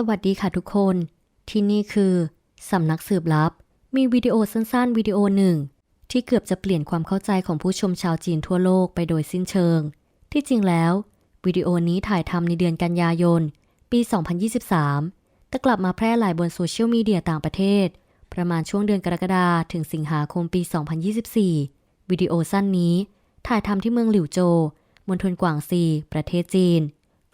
สวัสดีค่ะทุกคน ที่นี่คือสำนักสืบลับ มีวิดีโอสั้นๆวิดีโอหนึ่ง ที่เกือบจะเปลี่ยนความเข้าใจของผู้ชมชาวจีนทั่วโลกไปโดยสิ้นเชิง ที่จริงแล้ววิดีโอนี้ถ่ายทำในเดือนกันยายน ปี 2023 แต่กลับมาแพร่หลายบนโซเชียลมีเดียต่างประเทศ ประมาณช่วงเดือนกรกฎาถึงสิงหาคมปี 2024 วิดีโอสั้นนี้ ถ่ายทำที่เมืองหลิวโจวมณฑลกวางซี ประเทศจีน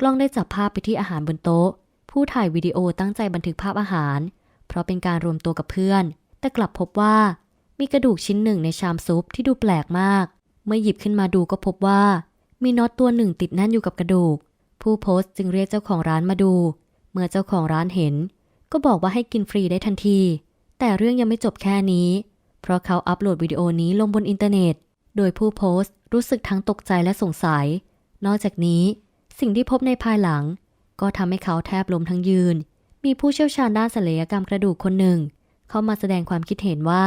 กล้องได้จับภาพไปที่อาหารบนโต๊ะ ผู้ถ่ายวิดีโอตั้งใจบันทึกภาพอาหาร เพราะเป็นการรวมตัวกับเพื่อน แต่กลับพบว่ามีกระดูกชิ้นหนึ่งในชามซุปที่ดูแปลกมาก เมื่อหยิบขึ้นมาดูก็พบว่า มีน็อตตัวหนึ่งติดแน่นอยู่กับกระดูก ผู้โพสต์จึงเรียกเจ้าของร้านมาดู เมื่อเจ้าของร้านเห็น ก็บอกว่าให้กินฟรีได้ทันที แต่เรื่องยังไม่จบแค่นี้ เพราะเขาอัปโหลดวิดีโอนี้ลงบนอินเทอร์เน็ต โดยผู้โพสต์รู้สึกทั้งตกใจและสงสัย นอกจากนี้ สิ่งที่พบในภายหลัง ก็ทำให้เขาแทบล้มทั้งยืน มีผู้เชี่ยวชาญด้านศัลยกรรมกระดูกคนหนึ่ง เข้ามาแสดงความคิดเห็นว่า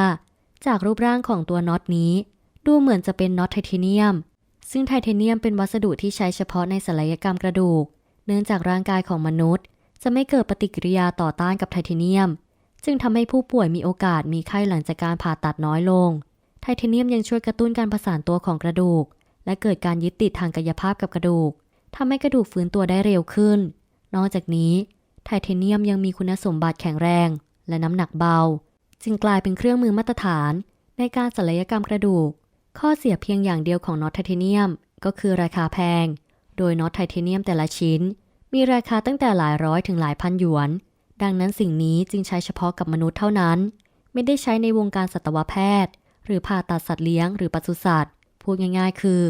จากรูปร่างของตัวน็อตนี้ ดูเหมือนจะเป็นน็อตไทเทเนียม ซึ่งไทเทเนียมเป็นวัสดุที่ใช้เฉพาะในศัลยกรรมกระดูก เนื่องจากร่างกายของมนุษย์ จะไม่เกิดปฏิกิริยาต่อต้านกับไทเทเนียม จึงทำให้ผู้ป่วยมีโอกาสมีไข้หลังจากการผ่าตัดน้อยลง ไทเทเนียมยังช่วยกระตุ้นการผสานตัวของกระดูก และเกิดการยึดติดทางกายภาพกับกระดูก ทำให้กระดูกฟื้นตัวได้เร็วขึ้น นอกจากนี้ ไทเทเนียมยังมีคุณสมบัติแข็งแรง และน้ำหนักเบา จึงกลายเป็นเครื่องมือมาตรฐาน ในการศัลยกรรมกระดูก ข้อเสียเพียงอย่างเดียวของน็อตไทเทเนียมก็คือราคาแพง โดยน็อตไทเทเนียมแต่ละชิ้น มีราคาตั้งแต่หลายร้อยถึงหลายพันหยวน ดังนั้นสิ่งนี้จึงใช้เฉพาะกับมนุษย์เท่านั้น ไม่ได้ใช้ในวงการสัตวแพทย์ หรือผ่าตัดสัตว์เลี้ยงหรือปศุสัตว์พูดง่าย ๆ คือ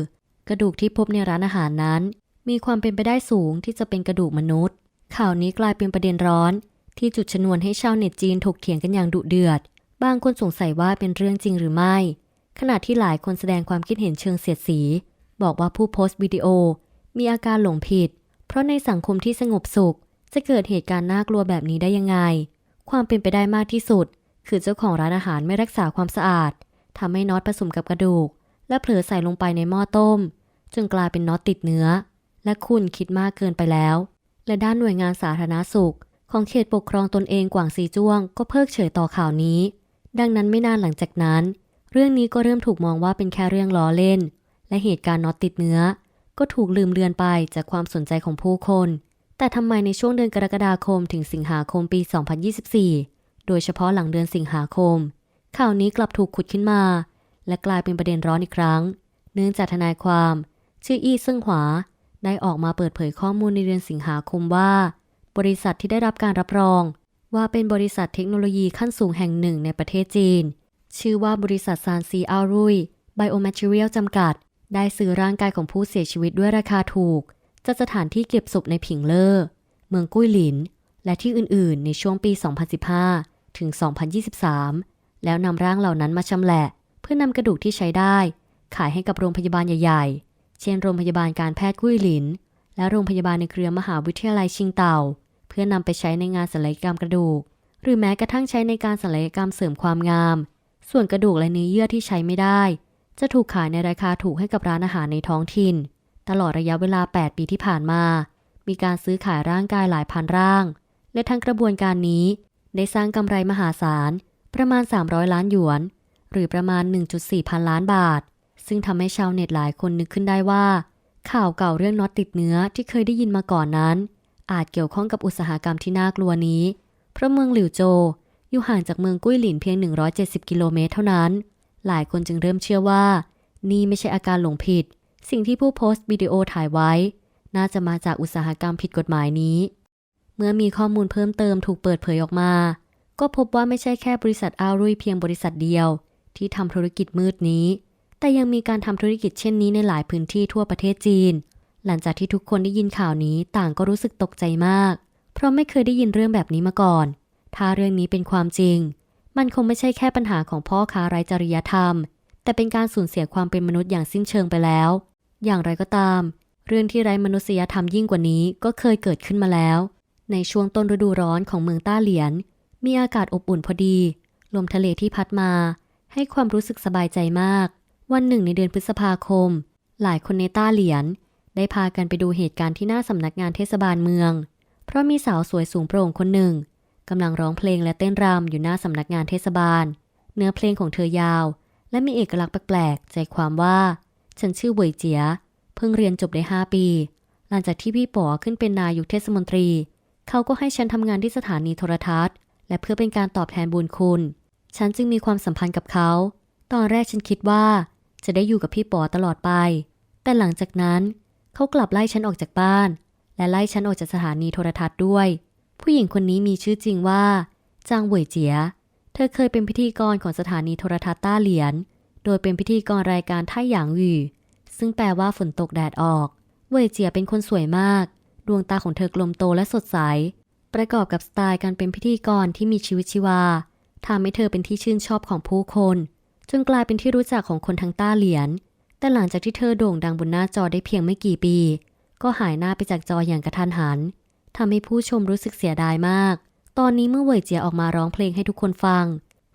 กระดูกที่พบในร้านอาหารนั้น มีความเป็นไปได้สูงที่จะเป็นกระดูกมนุษย์ ข่าวนี้กลายเป็นประเด็นร้อน ที่จุดชนวนให้ชาวเน็ตจีนถกเถียงกันอย่างดุเดือด บางคนสงสัยว่าเป็นเรื่องจริงหรือไม่ ขณะที่หลายคนแสดงความคิดเห็นเชิงเสียดสี บอกว่าผู้โพสต์วิดีโอ มีอาการหลงผิด เพราะในสังคมที่สงบสุข จะเกิดเหตุการณ์น่ากลัวแบบนี้ได้ยังไง ความเป็นไปได้มากที่สุด คือเจ้าของร้านอาหารไม่รักษาความสะอาดทำให้น็อตผสมกับกระดูก และเผลอใส่ลงไปในหม้อต้ม จนกลายเป็นน็อตติดเนื้อ และคุณคิดมากเกินไปแล้ว และด้านหน่วยงานสาธารณสุข ของเขตปกครองตนเองกวางซีจ้วง ก็เพิกเฉยต่อข่าวนี้ ดังนั้นไม่นานหลังจากนั้น เรื่องนี้ก็เริ่มถูกมองว่าเป็นแค่เรื่องล้อเล่น และเหตุการณ์น็อตติดเนื้อ ก็ถูกลืมเลือนไปจากความสนใจของผู้คน แต่ทำไมในช่วงเดือนกรกฎาคมถึงสิงหาคมปี 2024 โดยเฉพาะหลังเดือนสิงหาคม ข่าวนี้กลับถูกขุดขึ้นมา และกลายเป็นประเด็นร้อนอีกครั้ง เนื่องจากทนายความ ชื่ออี้ซึ่งหวา ได้ออกมาเปิดเผยข้อมูลในเดือนสิงหาคมว่า บริษัทที่ได้รับการรับรอง ว่าเป็นบริษัทเทคโนโลยีขั้นสูงแห่งหนึ่งในประเทศจีน ชื่อว่าบริษัทซานซีอารุยไบโอแมทเรียลจำกัด ได้ซื้อร่างกายของผู้เสียชีวิตด้วยราคาถูกจากสถานที่เก็บศพในผิงเลอเมืองกุ้ยหลิน และที่อื่น ๆ ในช่วงปี 2015 ถึง 2023 แล้วนำร่างเหล่านั้นมาชำแหละ เพื่อนำกระดูกที่ใช้ได้ ขายให้กับโรงพยาบาลใหญ่ เช่นโรงพยาบาลการแพทย์กุ้ยหลิน และโรงพยาบาลในเครือมหาวิทยาลัยชิงเต่า เพื่อนำไปใช้ในงานศัลยกรรมกระดูก หรือแม้กระทั่งใช้ในการศัลยกรรมเสริมความงาม ส่วนกระดูกและเนื้อเยื่อที่ใช้ไม่ได้ จะถูกขายในราคาถูกให้กับร้านอาหารในท้องถิ่น ตลอดระยะเวลา 8 ปีที่ผ่านมา มีการซื้อขายร่างกายหลายพันร่าง และทั้งกระบวนการนี้ได้สร้างกำไรมหาศาลประมาณ 300 ล้านหยวน หรือประมาณ 1.4 พันล้านบาท ซึ่งทำให้ชาวเน็ตหลายคนนึกขึ้นได้ว่า ข่าวเก่าเรื่องน็อตติดเนื้อที่เคยได้ยินมาก่อนนั้น อาจเกี่ยวข้องกับอุตสาหกรรมที่น่ากลัวนี้ เพราะเมืองหลิวโจ อยู่ห่างจากเมืองกุ้ยหลินเพียง 170 กิโลเมตรเท่านั้น หลายคนจึงเริ่มเชื่อว่า นี่ไม่ใช่อาการหลงผิด สิ่งที่ผู้โพสต์วิดีโอถ่ายไว้ น่าจะมาจากอุตสาหกรรมผิดกฎหมายนี้ เมื่อมีข้อมูลเพิ่มเติมถูกเปิดเผยออกมา ก็พบว่าไม่ใช่แค่บริษัทอารุยเพียงบริษัทเดียวที่ทำธุรกิจมืดนี้ แต่ยังมีการทำธุรกิจเช่นนี้ในหลายพื้นที่ทั่วประเทศจีน หลังจากที่ทุกคนได้ยินข่าวนี้ต่างก็รู้สึกตกใจมาก เพราะไม่เคยได้ยินเรื่องแบบนี้มาก่อน ถ้าเรื่องนี้เป็นความจริง มันคงไม่ใช่แค่ปัญหาของพ่อค้าไร้จริยธรรม แต่เป็นการสูญเสียความเป็นมนุษย์อย่างสิ้นเชิงไปแล้ว อย่างไรก็ตาม เรื่องที่ไร้มนุษยธรรมยิ่งกว่านี้ก็เคยเกิดขึ้นมาแล้ว ในช่วงต้นฤดูร้อนของเมืองต้าเหลียน มีอากาศอบอุ่นพอดี ลมทะเลที่พัดมา ให้ความรู้สึกสบายใจมาก วันหนึ่งในเดือนพฤษภาคม หลายคนในต้าเหลียน ได้พากันไปดูเหตุการณ์ที่หน้าสำนักงานเทศบาลเมือง เพราะมีสาวสวยสูงโปร่งคนหนึ่งกำลังร้องเพลงและเต้นรำอยู่หน้าสำนักงานเทศบาล เนื้อเพลงของเธอยาว และมีเอกลักษณ์แปลกๆ ใจความว่า ฉันชื่อเวยเจีย เพิ่งเรียนจบได้ 5 ปี หลังจากที่พี่ป๋อขึ้นเป็นนายกเทศมนตรี เขาก็ให้ฉันทำงานที่สถานีโทรทัศน์ และเพื่อเป็นการตอบแทนบุญคุณ ฉันจึงมีความสัมพันธ์กับเขา ตอนแรกฉันคิดว่า จะได้อยู่กับพี่ป๋อตลอดไป แต่หลังจากนั้นเขากลับไล่ฉันออกจากบ้าน และไล่ฉันออกจากสถานีโทรทัศน์ด้วย ผู้หญิงคนนี้มีชื่อจริงว่า จางเหวยเจีย เธอเคยเป็นพิธีกรของสถานีโทรทัศน์ต้าเหลียน โดยเป็นพิธีกรรายการท่าหยางหวี่ซึ่งแปลว่าฝนตกแดดออก เวยเจียเป็นคนสวยมาก ดวงตาของเธอกลมโตและสดใส ประกอบกับสไตล์การเป็นพิธีกรที่มีชีวิตชีวาทำให้เธอเป็นที่ชื่นชอบของผู้คน จนกลายเป็นที่รู้จักของคนทั้งต้าเหลียน แต่หลังจากที่เธอโด่งดังบนหน้าจอได้เพียงไม่กี่ปี ก็หายหน้าไปจากจออย่างกระทันหันทำให้ผู้ชมรู้สึกเสียดายมาก ตอนนี้เมื่อเหวยเจียออกมาร้องเพลงให้ทุกคนฟัง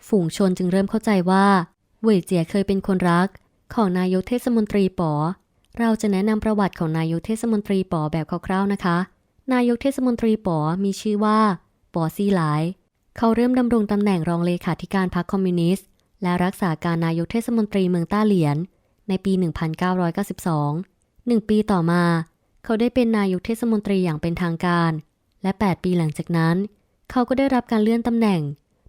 ฝูงชนจึงเริ่มเข้าใจว่าเหวยเจียเคยเป็นคนรัก ของนายกเทศมนตรีป๋อเราจะแนะนำประวัติของนายกเทศมนตรีป๋อแบบคร่าวๆนะคะ นายกเทศมนตรีป๋อมีชื่อว่าป๋อซีหลาย เขาเริ่มดำรงตำแหน่งรองเลขาธิการพรรคคอมมิวนิสต์ และรักษาการนายกเทศมนตรีเมืองต้าเหลียน ในปี 1992หนึ่งปีต่อมา เขาได้เป็นนายกเทศมนตรีอย่างเป็นทางการ และ 8 ปีหลังจากนั้น เขาก็ได้รับการเลื่อนตำแหน่ง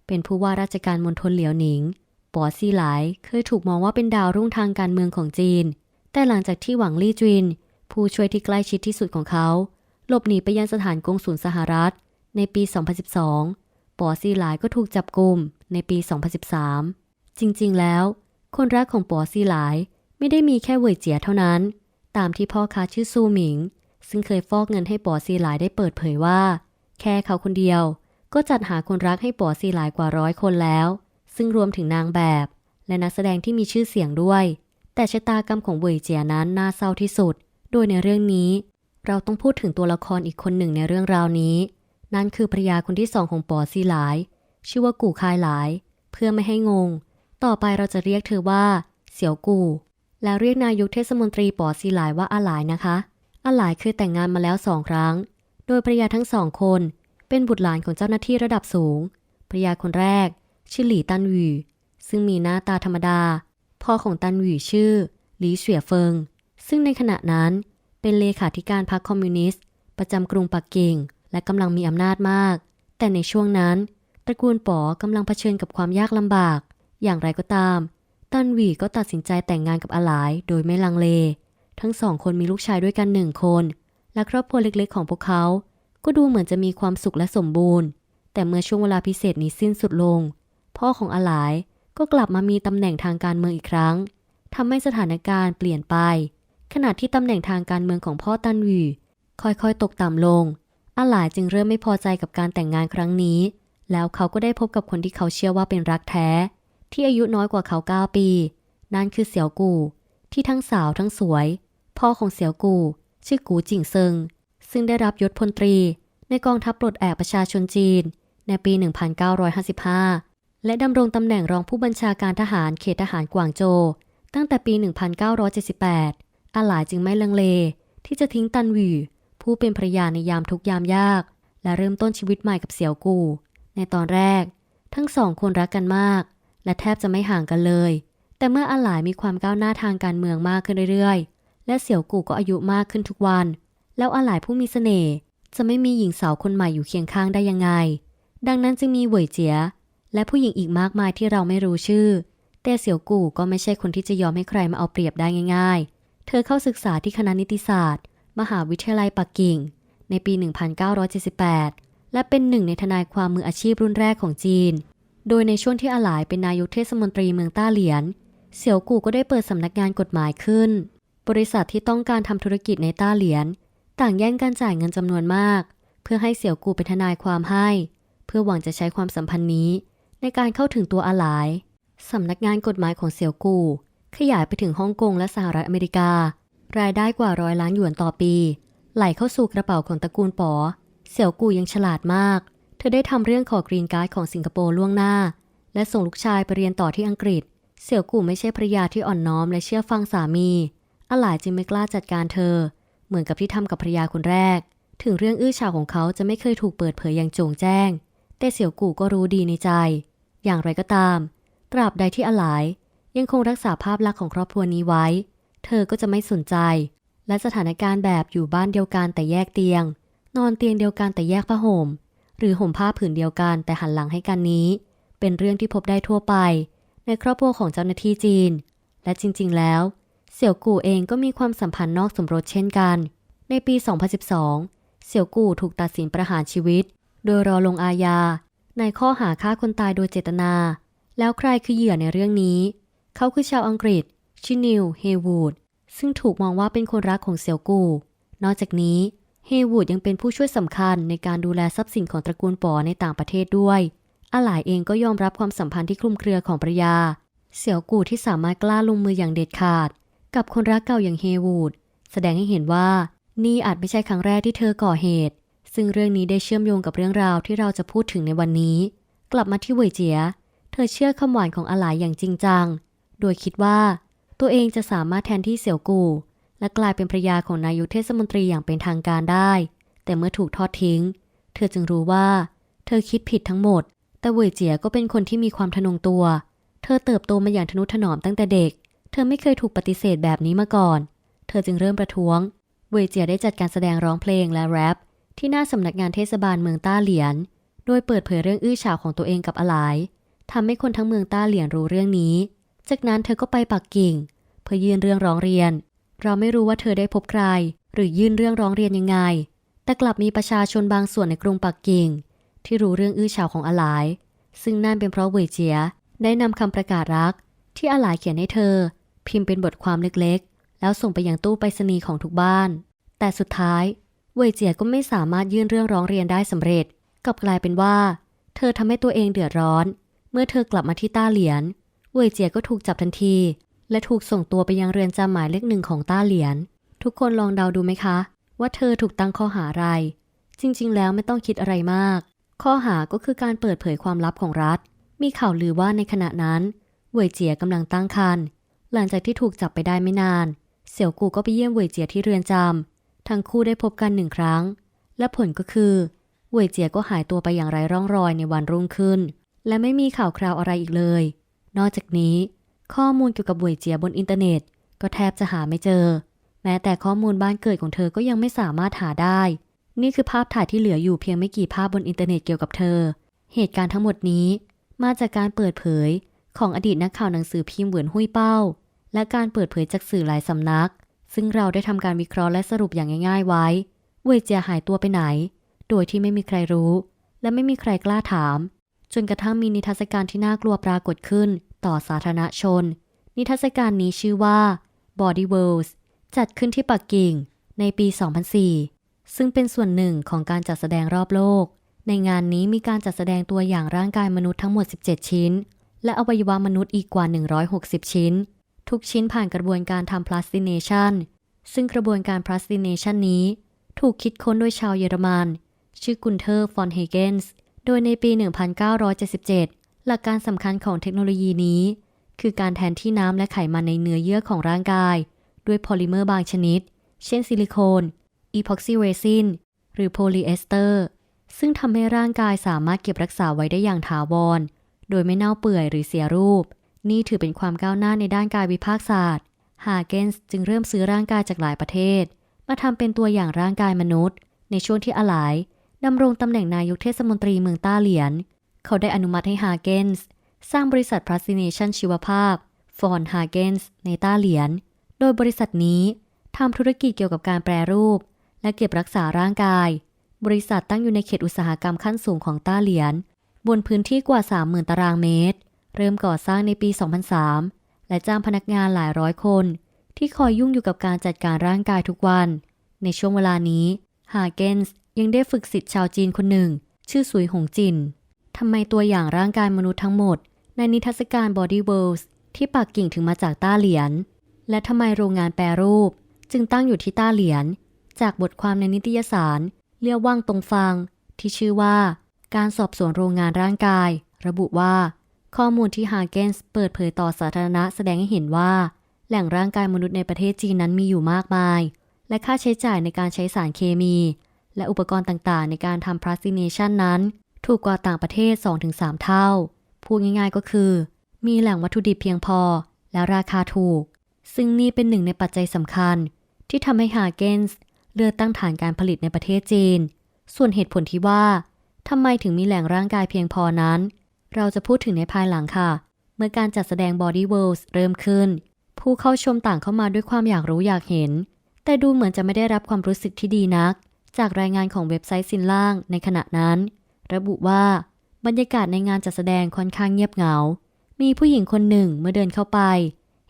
เป็นผู้ว่าราชการมณฑลเหลียวหนิงป๋อซีหลายเคยถูกมองว่าเป็นดาวรุ่งทางการเมืองของจีน แต่หลังจากที่หวังลี่จิน ผู้ช่วยที่ใกล้ชิดที่สุดของเขา หลบหนีไปยังสถานกงสุลสหรัฐ ในปี 2012ป๋อซีหลายก็ถูกจับกลุมในปี 2013 จริงๆ แล้ว คนรักของป๋อซีหลายไม่ได้มีแค่เวยเจียเท่านั้น ตามที่พ่อค้าชื่อซูหมิง ซึ่งเคยฟอกเงินให้ป๋อซีหลายได้เปิดเผยว่า แค่เขาคนเดียว ก็จัดหาคนรักให้ป๋อซีหลายกว่าร้อยคนแล้ว ซึ่งรวมถึงนางแบบ และนักแสดงที่มีชื่อเสียงด้วย แต่ชะตากรรมของเวยเจียนั้นน่าเศร้าที่สุด โดยในเรื่องนี้ เราต้องพูดถึงตัวละครอีกคนหนึ่งในเรื่องราวนี้ นั่นคือภรรยาคนที่สองของป๋อซีหลาย ชื่อว่ากู่คายหลาย เพื่อไม่ให้งง ต่อไปเราจะเรียกเธอว่า เสี่ยวกู่แล้วเรียกนายกเทศมนตรีป๋อซีหลายว่าอาหลายนะคะอาหลายเคยแต่งงานมาแล้วสองครั้ง โดยภรยาทั้งสองคน เป็นบุตรหลานของเจ้าหน้าที่ระดับสูงภรรยาคนแรก ชื่อหลี่ตันหวีซึ่งมีหน้าตาธรรมดา พ่อของตันหวีชื่อหลีเฉียเฟิง ซึ่งในขณะนั้นเป็นเลขาธิการพรรคคอมมิวนิสต์ ประจำกรุงปักกิ่ง และกำลังมีอำนาจมาก แต่ในช่วงนั้น ตระกูลป๋อกำลังเผชิญกับความยากลำบาก อย่างไรก็ตาม ตันหวีก็ตัดสินใจแต่งงานกับอาหลายโดยไม่ลังเล ทั้งสองคนมีลูกชายด้วยกันหนึ่งคน และครอบครัวเล็กๆ ของพวกเขา ก็ดูเหมือนจะมีความสุขและสมบูรณ์ แต่เมื่อช่วงเวลาพิเศษนี้สิ้นสุดลง พ่อของอาหลายก็กลับมามีตำแหน่งทางการเมืองอีกครั้งทำให้สถานการณ์เปลี่ยนไป ขณะที่ตำแหน่งทางการเมืองของพ่อตันหวีค่อยๆ ตกต่ำลง อาหลายจึงเริ่มไม่พอใจกับการแต่งงานครั้งนี้ แล้วเขาก็ได้พบกับคนที่เขาเชื่อว่าเป็นรักแท้ ที่อายุน้อยกว่าเขา 9 ปี นั่นคือเสี่ยวกู่ที่ทั้งสาวทั้งสวย พ่อของเสี่ยวกู่ชื่อกูจิงเซิง ซึ่งได้รับยศพลตรี ในกองทัพปลดแอกประชาชนจีน ในปี 1955 และดำรงตำแหน่งรองผู้บัญชาการทหารเขตทหารกวางโจวตั้งแต่ปี 1978 อาหลายจึงไม่ลังเล ที่จะทิ้งตันหวีผู้เป็นภรรยาในยามทุกยามยาก และเริ่มต้นชีวิตใหม่กับเสี่ยวกู่ในตอนแรก ทั้งสองคนรักกันมาก และแทบจะไม่ห่างกันเลย แต่เมื่ออาหลายมีความก้าวหน้าทางการเมืองมากขึ้นเรื่อยๆ และเสี่ยวกู่ก็อายุมากขึ้นทุกวัน แล้วอาหลายผู้มีเสน่ห์จะไม่มีหญิงสาวคนใหม่อยู่เคียงข้างได้ยังไง ดังนั้นจึงมีเหวยเจีย และผู้หญิงอีกมากมายที่เราไม่รู้ชื่อ แต่เสี่ยวกู่ก็ไม่ใช่คนที่จะยอมให้ใครมาเอาเปรียบได้ง่าย ๆ เธอเข้าศึกษาที่คณะนิติศาสตร์ มหาวิทยาลัยปักกิ่ง ในปี 1978 และเป็นหนึ่งในทนายความมืออาชีพรุ่นแรกของจีน โดยในช่วงที่อาหลายเป็นนายกเทศมนตรีเมืองต้าเหลียน เสี่ยวกู่ก็ได้เปิดสำนักงานกฎหมายขึ้น บริษัทที่ต้องการทำธุรกิจในต้าเหลียน ต่างแย่งกันจ่ายเงินจำนวนมาก เพื่อให้เสี่ยวกู่เป็นทนายความให้ เพื่อหวังจะใช้ความสัมพันธ์นี้ ในการเข้าถึงตัวอาหลายสำนักงานกฎหมายของเสี่ยวกู่ขยายไปถึงฮ่องกงและสหรัฐอเมริกา รายได้กว่าร้อยล้านหยวนต่อปี ไหลเข้าสู่กระเป๋าของตระกูลป๋อเสี่ยวกู่ยังฉลาดมาก ธอได้ทำเรื่องขอกรีนการ์ดของสิงคโปร์ล่วงหน้า และส่งลูกชายไปเรียนต่อที่อังกฤษ เสี่ยวกู่ไม่ใช่ภรยาที่อ่อนน้อมและเชื่อฟังสามีอาหลายจึงไม่กล้าจัดการเธอ เหมือนกับที่ทำกับภรยาคนแรก ถึงเรื่องอื้อฉาวของเขาจะไม่เคยถูกเปิดเผยอย่างโจ่งแจ้ง แต่เสี่ยวกู่ก็รู้ดีในใจ อย่างไรก็ตาม ตราบใดที่อหลายยังคงรักษาภาพลักษณ์ของครอบครัวนี้ไว้ เธอก็จะไม่สนใจ และสถานการณ์แบบอยู่บ้านเดียวกันแต่แยกเตียง นอนเตียงเดียวกันแต่แยกผ้าห่ม หรือห่มผ้าผืนเดียวกันแต่หันหลังให้กันนี้ เป็นเรื่องที่พบได้ทั่วไป ในครอบครัวของเจ้าหน้าที่จีน และจริง ๆ แล้ว เสี่ยวกู่เองก็มีความสัมพันธ์นอกสมรสเช่นกัน ในปี 2012 เสี่ยวกู่ถูกตัดสินประหารชีวิต โดยรอลงอาญา ในข้อหาฆ่าคนตายโดยเจตนา แล้วใครคือเหยื่อในเรื่องนี้ เขาคือชาวอังกฤษชื่อนิว เฮวูดซึ่งถูกมองว่าเป็นคนรักของเสี่ยวกู่นอกจากนี้ เฮวูดยังเป็นผู้ช่วยสำคัญในการดูแลทรัพย์สินของตระกูลปอในต่างประเทศด้วย อาหลายเองก็ยอมรับความสัมพันธ์ที่คลุมเครือของภรรยา เสี่ยวกู่ที่สามารถกล้าลงมืออย่างเด็ดขาด กับคนรักเก่าอย่างเฮวูดแสดงให้เห็นว่านี่อาจไม่ใช่ครั้งแรกที่เธอก่อเหตุ ซึ่งเรื่องนี้ได้เชื่อมโยงกับเรื่องราวที่เราจะพูดถึงในวันนี้ กลับมาที่เวยเจีย เธอเชื่อคำหวานของอาหลายอย่างจริงจัง โดยคิดว่า ตัวเองจะสามารถแทนที่เสี่ยวกู่ และกลายเป็นภรยาของนายกเทศมนตรีอย่างเป็นทางการได้ แต่เมื่อถูกทอดทิ้ง เธอจึงรู้ว่า เธอคิดผิดทั้งหมด แต่เวยเจียก็เป็นคนที่มีความทะนงตัว เธอเติบโตมาอย่างทนุถนอมตั้งแต่เด็ก เธอไม่เคยถูกปฏิเสธแบบนี้มาก่อน เธอจึงเริ่มประท้วง เวยเจียได้จัดการแสดงร้องเพลงและแรปที่หน้าสำนักงานเทศบาลเมืองต้าเหลียน โดยเปิดเผยเรื่องอื้อฉาวของตัวเองกับอลายทำให้คนทั้งเมืองต้าเหลียนรู้เรื่องนี้ จากนั้นเธอก็ไปปักกิ่ง เพื่อยื่นเรื่องร้องเรียน เราไม่รู้ว่าเธอได้พบใคร หรือยื่นเรื่องร้องเรียนยังไง แต่กลับมีประชาชนบางส่วนในกรุงปักกิ่ง ที่รู้เรื่องอื้อฉาวของอลาย ซึ่งนั่นเป็นเพราะเวยเจียได้นำคำประกาศรัก ที่อลายเขียนให้เธอ พิมพ์เป็นบทความเล็กๆ แล้วส่งไปยังตู้ไปรษณีย์ของทุกบ้าน แต่สุดท้ายเวยเจียก็ไม่สามารถยื่นเรื่องร้องเรียนได้สำเร็จกลับกลายเป็นว่า เธอทำให้ตัวเองเดือดร้อน เมื่อเธอกลับมาที่ต้าเหลียนเวยเจียก็ถูกจับทันที และถูกส่งตัวไปยังเรือนจำหมายเลขหนึ่งของต้าเหลียน ทุกคนลองเดาดูไหมคะ ว่าเธอถูกตั้งข้อหาอะไร จริงๆ แล้วไม่ต้องคิดอะไรมาก ข้อหาก็คือการเปิดเผยความลับของรัฐ มีข่าวลือว่าในขณะนั้นเวยเจียกำลังตั้งครรภ์หลังจากที่ถูกจับไปได้ไม่นาน เสี่ยวกูก็ไปเยี่ยมเวยเจียที่เรือนจำทั้งคู่ได้พบกันหนึ่งครั้ง และผลก็คือเวยเจียก็หายตัวไปอย่างไร้ร่องรอยในวันรุ่งขึ้น และไม่มีข่าวคราวอะไรอีกเลย นอกจากนี้ ข้อมูลเกี่ยวกับเวยเจียบนอินเทอร์เน็ต ก็แทบจะหาไม่เจอ แม้แต่ข้อมูลบ้านเกิดของเธอก็ยังไม่สามารถหาได้ นี่คือภาพถ่ายที่เหลืออยู่เพียงไม่กี่ภาพบนอินเทอร์เน็ตเกี่ยวกับเธอ เหตุการณ์ทั้งหมดนี้ มาจากการเปิดเผยของอดีตนักข่าวหนังสือพิมพ์เหวินหุ้ยเป้า และการเปิดเผยจากสื่อหลายสำนัก ซึ่งเราได้ทำการวิเคราะห์และสรุปอย่างง่าย ๆ ไว้เวยเจียหายตัวไปไหน โดยที่ไม่มีใครรู้ และไม่มีใครกล้าถาม จนกระทั่งมีนิทรรศการที่น่ากลัวปรากฏขึ้น ต่อสาธารณชน นิทรรศการนี้ชื่อว่า Body Worlds จัดขึ้นที่ปักกิ่งในปี 2004 ซึ่งเป็นส่วนหนึ่งของการจัดแสดงรอบโลก ในงานนี้มีการจัดแสดงตัวอย่างร่างกายมนุษย์ทั้งหมด 17 ชิ้น และอวัยวะมนุษย์อีกกว่า 160 ชิ้น ทุกชิ้นผ่านกระบวนการทำ plastination ซึ่งกระบวนการ plastination นี้ ถูกคิดค้นโดยชาวเยอรมัน ชื่อกุนเทอร์ ฟอนเฮเกนส์ โดยในปี 1977 หลักการสำคัญของเทคโนโลยีนี้ คือการแทนที่น้ำและไขมันในเนื้อเยื่อของร่างกาย ด้วยโพลิเมอร์บางชนิด เช่นซิลิโคนอีพ็อกซิเรซินหรือโพลีเอสเตอร์ ซึ่งทำให้ร่างกายสามารถเก็บรักษาไว้ได้อย่างถาวร โดยไม่เน่าเปื่อยหรือเสียรูป นี่ถือเป็นความก้าวหน้าในด้านการวิพากษศาสตร์ ฮาเกนส์จึงเริ่มซื้อร่างกายจากหลายประเทศ มาทำเป็นตัวอย่างร่างกายมนุษย์ ในช่วงที่อลายดำรงตำแหน่งนายกเทศมนตรีเมืองต้าเหลียน เขาได้อนุมัติให้ฮาเกนส์สร้างบริษัท Plastination ชีวภาพ ฟอนฮาเกนส์ในต้าเหลียนโดยบริษัทนี้ทำธุรกิจเกี่ยวกับการแปรรูป และเก็บรักษาร่างกาย บริษัทตั้งอยู่ในเขตอุตสาหกรรมขั้นสูงของต้าเหลียนบนพื้นที่กว่า 30,000 ตารางเมตร เริ่มก่อสร้างในปี 2003 และจ้างพนักงานหลายร้อยคน ที่คอยยุ่งอยู่กับการจัดการร่างกายทุกวัน ในช่วงเวลานี้ฮาเกนส์ยังได้ฝึกศิษย์ชาวจีนคนหนึ่ง ชื่อสุยหงจิน ทำไมตัวอย่างร่างกายมนุษย์ทั้งหมด ในนิทรรศการ Body Worlds ที่ปักกิ่งถึงมาจากต้าเหลียนและทำไมโรงงานแปรรูป จึงตั้งอยู่ที่ต้าเหลียนจากบทความในนิตยสารเลี่ยวว่างตรงฟัง ที่ชื่อว่า การสอบสวนโรงงานร่างกาย ระบุว่า ข้อมูลที่ฮาเกนส์เปิดเผยต่อสาธารณะแสดงให้เห็นว่า แหล่งร่างกายมนุษย์ในประเทศจีนนั้นมีอยู่มากมาย และค่าใช้จ่ายในการใช้สารเคมี และอุปกรณ์ต่างๆ ในการทำ procrastination นั้น ถูกกว่าต่างประเทศ 2-3 เท่า พูดง่ายๆก็คือ มีแหล่งวัตถุดิบเพียงพอ และราคาถูก ซึ่งนี่เป็นหนึ่งในปัจจัยสำคัญ ที่ทำให้ฮาเกนส์เลือกตั้งฐานการผลิตในประเทศจีน ส่วนเหตุผลที่ว่าทำไมถึงมีแหล่งร่างกายเพียงพอนั้น เราจะพูดถึงในภายหลังค่ะ เมื่อการจัดแสดง Body Worlds เริ่มขึ้น ผู้เข้าชมต่างเข้ามาด้วยความอยากรู้อยากเห็น แต่ดูเหมือนจะไม่ได้รับความรู้สึกที่ดีนัก จากรายงานของเว็บไซต์ซินล่างในขณะนั้น ระบุว่าบรรยากาศในงานจัดแสดงค่อนข้างเงียบเหงา มีผู้หญิงคนหนึ่งเมื่อเดินเข้าไป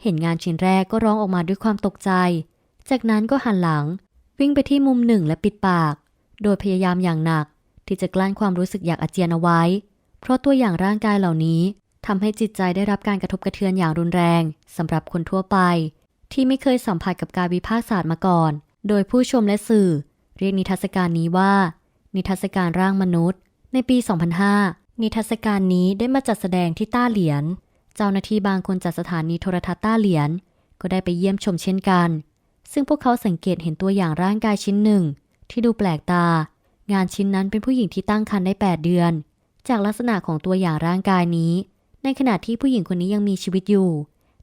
เห็นงานชิ้นแรกก็ร้องออกมาด้วยความตกใจ จากนั้นก็หันหลัง วิ่งไปที่มุมหนึ่งและปิดปาก โดยพยายามอย่างหนัก ที่จะกลั้นความรู้สึกอยากอาเจียนเอาไว้ เพราะตัวอย่างร่างกายเหล่านี้ทำให้จิตใจได้รับการกระทบกระเทือนอย่างรุนแรงสำหรับคนทั่วไป ที่ไม่เคยสัมผัสกับการวิพากษ์ศาสตร์มาก่อน โดยผู้ชมและสื่อ เรียกนิทรรศการนี้ว่า นิทรรศการร่างมนุษย์ ในปี 2005 นิทรรศการนี้ได้มาจัดแสดงที่ต้าเหลียน เจ้าหน้าที่บางคนจากสถานีโทรทัศน์ต้าเหลียน ก็ได้ไปเยี่ยมชมเช่นกัน ซึ่งพวกเขาสังเกตเห็นตัวอย่างร่างกายชิ้นหนึ่ง ที่ดูแปลกตา งานชิ้นนั้นเป็นผู้หญิงที่ตั้งครรภ์ได้ 8 เดือน จากลักษณะของตัวอย่างร่างกายนี้ ในขณะที่ผู้หญิงคนนี้ยังมีชีวิตอยู่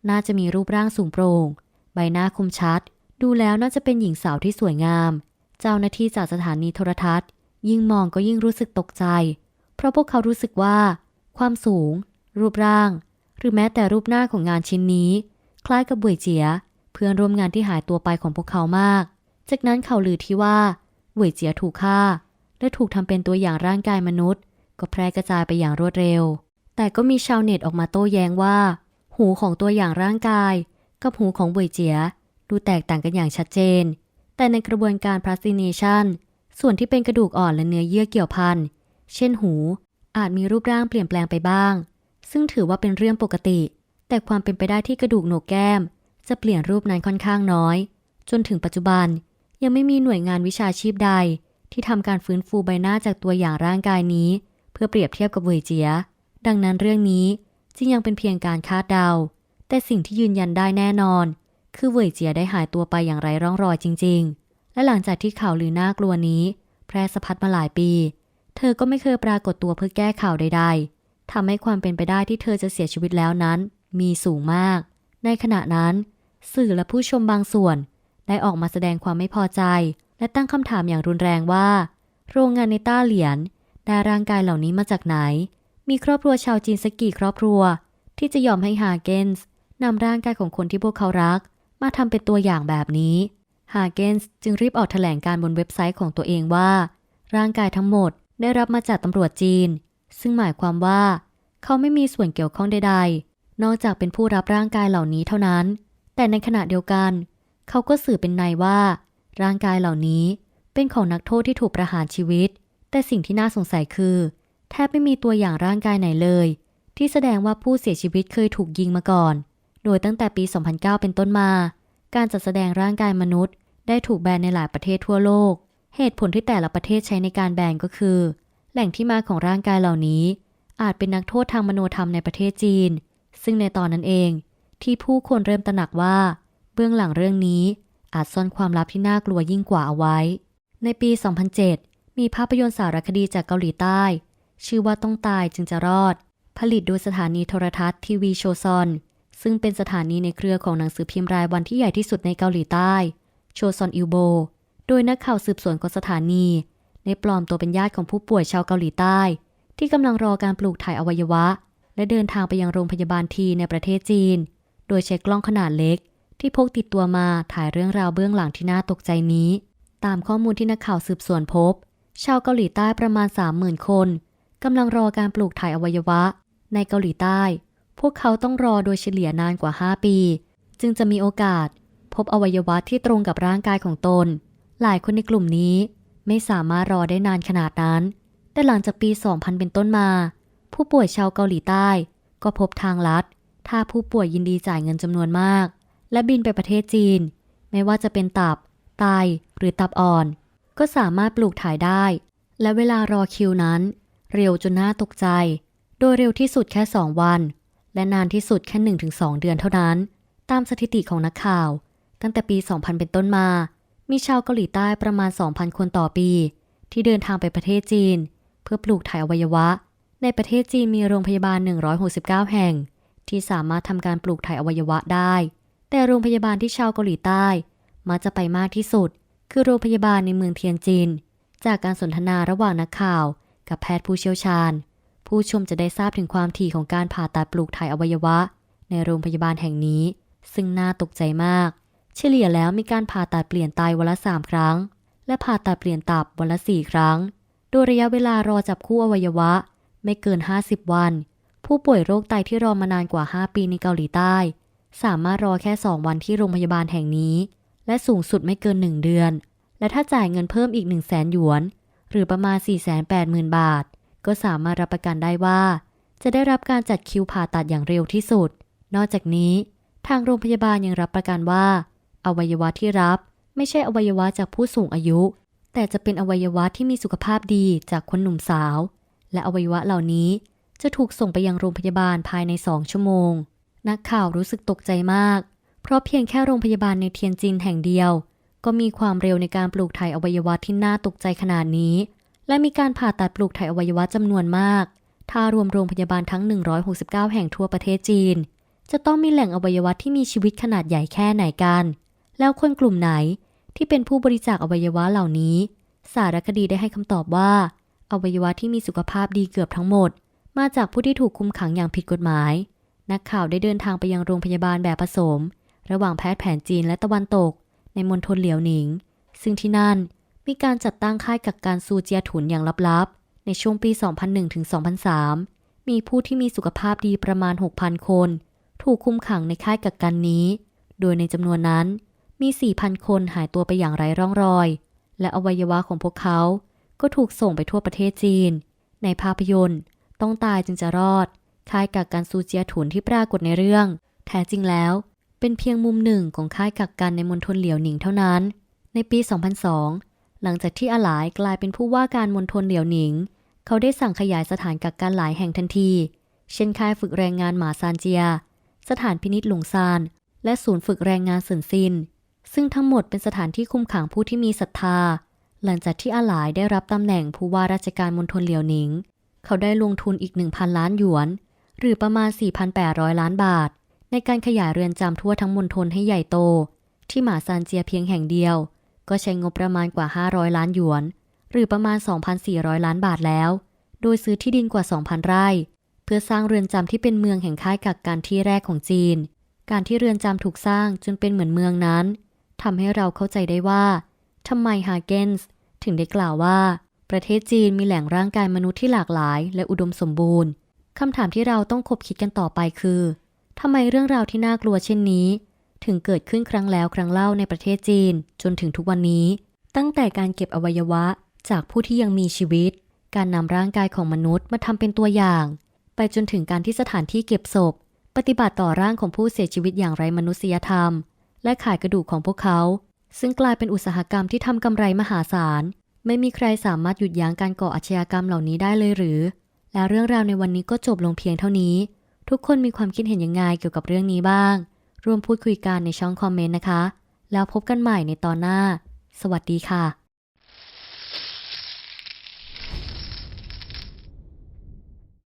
น่าจะมีรูปร่างสูงโปร่ง ใบหน้าคมชัด ดูแล้วน่าจะเป็นหญิงสาวที่สวยงาม เจ้าหน้าที่จากสถานีโทรทัศน์ ยิ่งมองก็ยิ่งรู้สึกตกใจ เพราะพวกเขารู้สึกว่า ความสูง รูปร่าง หรือแม้แต่รูปหน้าของงานชิ้นนี้ คล้ายกับบุยเจีย เพื่อนร่วมงานที่หายตัวไปของพวกเขามาก จากนั้นข่าวลือที่ว่าบุยเจียถูกฆ่า และถูกทำเป็นตัวอย่างร่างกายมนุษย์ ก็แพร่กระจายไปอย่างรวดเร็ว แต่ก็มีชาวเน็ตออกมาโต้แย้งว่า หูของตัวอย่างร่างกาย กับหูของบุยเจีย ดูแตกต่างกันอย่างชัดเจน แต่ในกระบวนการ plastination ส่ ส่วนที่เป็นกระดูกอ่อนและเนื้อเยื่อเกี่ยวพัน เช่นหู อาจมีรูปร่างเปลี่ยนแปลงไปบ้าง ซึ่งถือว่าเป็นเรื่องปกติ แต่ความเป็นไปได้ที่กระดูกโหนกแก้ม จะเปลี่ยนรูปนั้นค่อนข้างน้อย จนถึงปัจจุบัน ยังไม่มีหน่วยงานวิชาชีพใด ที่ทำการฟื้นฟูใบหน้าจากตัวอย่างร่างกายนี้ เพื่อเปรียบเทียบกับเวยเจีย ดังนั้นเรื่องนี้จึงยังเป็นเพียงการคาดเดา แต่สิ่งที่ยืนยันได้แน่นอน คือเวยเจียได้หายตัวไปอย่างไร้ร่องรอยจริง ๆ และหลังจากที่ข่าวลือน่ากลัวนี้ แพร่สะพัดมาหลายปี เธอก็ไม่เคยปรากฏตัวเพื่อแก้ข่าวใด ๆทำให้ความเป็นไปได้ที่เธอจะเสียชีวิตแล้วนั้น มีสูงมาก ในขณะนั้น สื่อและผู้ชมบางส่วน ได้ออกมาแสดงความไม่พอใจ และตั้งคำถามอย่างรุนแรงว่า โรงงานในต้าเหลียนได้ร่างกายเหล่านี้มาจากไหน มีครอบครัวชาวจีนสักกี่ครอบครัว ที่จะยอมให้ฮาเกนส์นำร่างกายของคนที่พวกเขารัก มาทำเป็นตัวอย่างแบบนี้ ฮาเกนส์จึงรีบออกแถลงการบนเว็บไซต์ของตัวเองว่า ร่างกายทั้งหมดได้รับมาจากตำรวจจีน ซึ่งหมายความว่า เขาไม่มีส่วนเกี่ยวข้องใดๆ นอกจากเป็นผู้รับร่างกายเหล่านี้เท่านั้น แต่ในขณะเดียวกัน เขาก็สื่อเป็นในว่า ร่างกายเหล่านี้เป็นของนักโทษที่ถูกประหารชีวิต แต่สิ่งที่น่าสงสัยคือ แทบไม่มีตัวอย่างร่างกายไหนเลย ที่แสดงว่าผู้เสียชีวิตเคยถูกยิงมาก่อน โดยตั้งแต่ปี 2009 เป็นต้นมา การจัดแสดงร่างกายมนุษย์ ได้ถูกแบนในหลายประเทศทั่วโลก เหตุผลที่แต่ละประเทศใช้ในการแบนก็คือ แหล่งที่มาของร่างกายเหล่านี้ อาจเป็นนักโทษทางมโนธรรมในประเทศจีน ซึ่งในตอนนั้นเอง ที่ผู้คนเริ่มตระหนักว่า เบื้องหลังเรื่องนี้อาจซ่อนความลับที่น่ากลัวยิ่งกว่าเอาไว้ ในปี 2007 มีภาพยนตร์สารคดีจากเกาหลีใต้ ชื่อว่าต้องตายจึงจะรอด ผลิตโดยสถานีโทรทัศน์ทีวีโชซอน ซึ่งเป็นสถานีในเครือของหนังสือพิมพ์รายวันที่ใหญ่ที่สุดในเกาหลีใต้ โชซอนอิลโบ โดยนักข่าวสืบสวนของสถานีได้ปลอมตัวเป็นญาติของผู้ป่วยชาวเกาหลีใต้ ที่กำลังรอการปลูกถ่ายอวัยวะ และเดินทางไปยังโรงพยาบาลทีในประเทศจีน โดยใช้กล้องขนาดเล็ก ที่พกติดตัวมาถ่ายเรื่องราวเบื้องหลังที่น่าตกใจนี้ ตามข้อมูลที่นักข่าวสืบสวนพบ ชาวเกาหลีใต้ประมาณ 30,000 คนกำลังรอการปลูกถ่ายอวัยวะ ในเกาหลีใต้ พวกเขาต้องรอโดยเฉลี่ยนานกว่า 5 ปี จึงจะมีโอกาส พบอวัยวะที่ตรงกับร่างกายของตน หลายคนในกลุ่มนี้ไม่สามารถรอได้นานขนาดนั้น แต่หลังจากปี 2000 เป็นต้นมา ผู้ป่วยชาวเกาหลีใต้ ก็พบทางลัด ถ้าผู้ป่วยยินดีจ่ายเงินจำนวนมาก และบินไปประเทศจีน ไม่ว่าจะเป็นตับ ไต หรือตับอ่อน ก็สามารถปลูกถ่ายได้ และเวลารอคิวนั้น เร็วจนน่าตกใจ โดยเร็วที่สุดแค่ 2 วัน และนานที่สุดแค่ 1-2 เดือนเท่านั้น ตามสถิติของนักข่าว ตั้งแต่ปี 2000 เป็นต้นมา มีชาวเกาหลีใต้ประมาณ 2,000 คนต่อปี ที่เดินทางไปประเทศจีน เพื่อปลูกถ่ายอวัยวะ ในประเทศจีนมีโรงพยาบาล 169 แห่ง ที่สามารถทำการปลูกถ่ายอวัยวะได้ แต่โรงพยาบาลที่ชาวเกาหลีใต้มักจะไปมากที่สุด คือโรงพยาบาลในเมืองเทียนจิน จากการสนทนาระหว่างนักข่าว กับแพทย์ผู้เชี่ยวชาญ ผู้ชมจะได้ทราบถึงความถี่ของการผ่าตัดปลูกถ่ายอวัยวะ ในโรงพยาบาลแห่งนี้ ซึ่งน่าตกใจมาก เฉลี่ยแล้วมีการผ่าตัดเปลี่ยนไตวันละ 3 ครั้ง และผ่าตัดเปลี่ยนตับวันละ 4 ครั้ง โดยระยะเวลารอจับคู่อวัยวะ ไม่เกิน 50 วัน ผู้ป่วยโรคไตที่รอมานานกว่า 5 ปีในเกาหลีใต้ สามารถรอแค่ 2 วันที่โรงพยาบาลแห่งนี้ และสูงสุดไม่เกิน 1 เดือน และถ้าจ่ายเงินเพิ่มอีก 1 0 0 0 0แสนหยวน หรือประมาณ 480,000 บาท ก็สามารถรับประกันได้ว่า จะได้รับการจัดคิวผ่าตัดอย่างเร็วที่สุด นอกจากนี้ ทางโรงพยาบาลยังรับประกันว่า อวัยวะที่รับ ไม่ใช่อวัยวะจากผู้สูงอายุ แต่จะเป็นอวัยวะที่มีสุขภาพดีจากคนหนุ่มสาว และอวัยวะเหล่านี้จะถูกส่งไปยังโรงพยาบาลภายใน2ชั่วโมง นักข่าวรู้สึกตกใจมาก เพราะเพียงแค่โรงพยาบาลในเทียนจินแห่งเดียว ก็มีความเร็วในการปลูกถ่ายอวัยวะที่น่าตกใจขนาดนี้ และมีการผ่าตัดปลูกถ่ายอวัยวะจำนวนมาก ถ้ารวมโรงพยาบาลทั้ง 169 แห่งทั่วประเทศจีน จะต้องมีแหล่งอวัยวะที่มีชีวิตขนาดใหญ่แค่ไหนกัน แล้วคนกลุ่มไหนที่เป็นผู้บริจาคอวัยวะเหล่านี้ สารคดีได้ให้คำตอบว่า อวัยวะที่มีสุขภาพดีเกือบทั้งหมด มาจากผู้ที่ถูกคุมขังอย่างผิดกฎหมาย นักข่าวได้เดินทางไปยังโรงพยาบาลแบบผสม ระหว่างแพทย์แผนจีนและตะวันตก ในมณฑลเหลียวหนิง ซึ่งที่นั่นมีการจัดตั้งค่ายกักกันซูเจียถุนอย่างลับๆ ในช่วงปี 2001ถึง2003 มีผู้ที่มีสุขภาพดีประมาณ 6,000 คน ถูกคุมขังในค่ายกักกันนี้ โดยในจำนวนนั้น มี 4,000 คนหายตัวไปอย่างไร้ร่องรอย และอวัยวะของพวกเขา ก็ถูกส่งไปทั่วประเทศจีน ในภาพยนตร์ ต้องตายจึงจะรอดค่ายกักกันซูเจียถุนที่ปรากฏในเรื่อง แท้จริงแล้ว เป็นเพียงมุมหนึ่งของค่ายกักกันในมณฑลเหลียวหนิงเท่านั้น ในปี 2002 หลังจากที่อาหลายกลายเป็นผู้ว่าการมณฑลเหลียวหนิง เขาได้สั่งขยายสถานกักกันหลายแห่งทันที เช่นค่ายฝึกแรงงานหมาซานเจีย สถานพินิษหลงซาน และศูนย์ฝึกแรงงานเซินซิน ซึ่งทั้งหมดเป็นสถานที่คุมขังผู้ที่มีศรัทธา หลังจากที่อาหลายได้รับตำแหน่งผู้ว่าราชการมณฑลเหลียวหนิง เขาได้ลงทุนอีก 1,000 ล้านหยวน หรือประมาณ 4,800 ล้านบาท ในการขยายเรือนจำทั่วทั้งมณฑลให้ใหญ่โต ที่หมาซานเจียเพียงแห่งเดียว ก็ใช้งบประมาณกว่า 500 ล้านหยวน หรือประมาณ 2,400 ล้านบาทแล้ว โดยซื้อที่ดินกว่า 2,000 ไร่ เพื่อสร้างเรือนจำที่เป็นเมืองแห่งค่ายกักกันที่แรกของจีน การที่เรือนจำถูกสร้างจนเป็นเหมือนเมืองนั้น ทำให้เราเข้าใจได้ว่าทำไมฮาเกนส์ถึงได้กล่าวว่า ประเทศจีนมีแหล่งร่างกายมนุษย์ที่หลากหลาย และอุดมสมบูรณ์คำถามที่เราต้องคบคิดกันต่อไปคือทำไมเรื่องราวที่น่ากลัวเช่นนี้ ถึงเกิดขึ้นครั้งแล้วครั้งเล่าในประเทศจีนจนถึงทุกวันนี้ ตั้งแต่การเก็บอวัยวะจากผู้ที่ยังมีชีวิต การนำร่างกายของมนุษย์มาทำเป็นตัวอย่าง ไปจนถึงการที่สถานที่เก็บศพ ปฏิบัติต่อร่างของผู้เสียชีวิตอย่างไร้มนุษยธรรม และขายกระดูกของพวกเขา ซึ่งกลายเป็นอุตสาหกรรมที่ทำกำไรมหาศาล ไม่มีใครสามารถหยุดยั้งการก่ออาชญากรรมเหล่านี้ได้เลยหรือ และเรื่องราวในวันนี้ก็จบลงเพียงเท่านี้ ทุกคนมีความคิดเห็นยังไงเกี่ยวกับเรื่องนี้บ้าง ร่วมพูดคุยกันในช่องคอมเมนต์นะคะ แล้วพบกันใหม่ในตอนหน้า สวัสดีค่ะ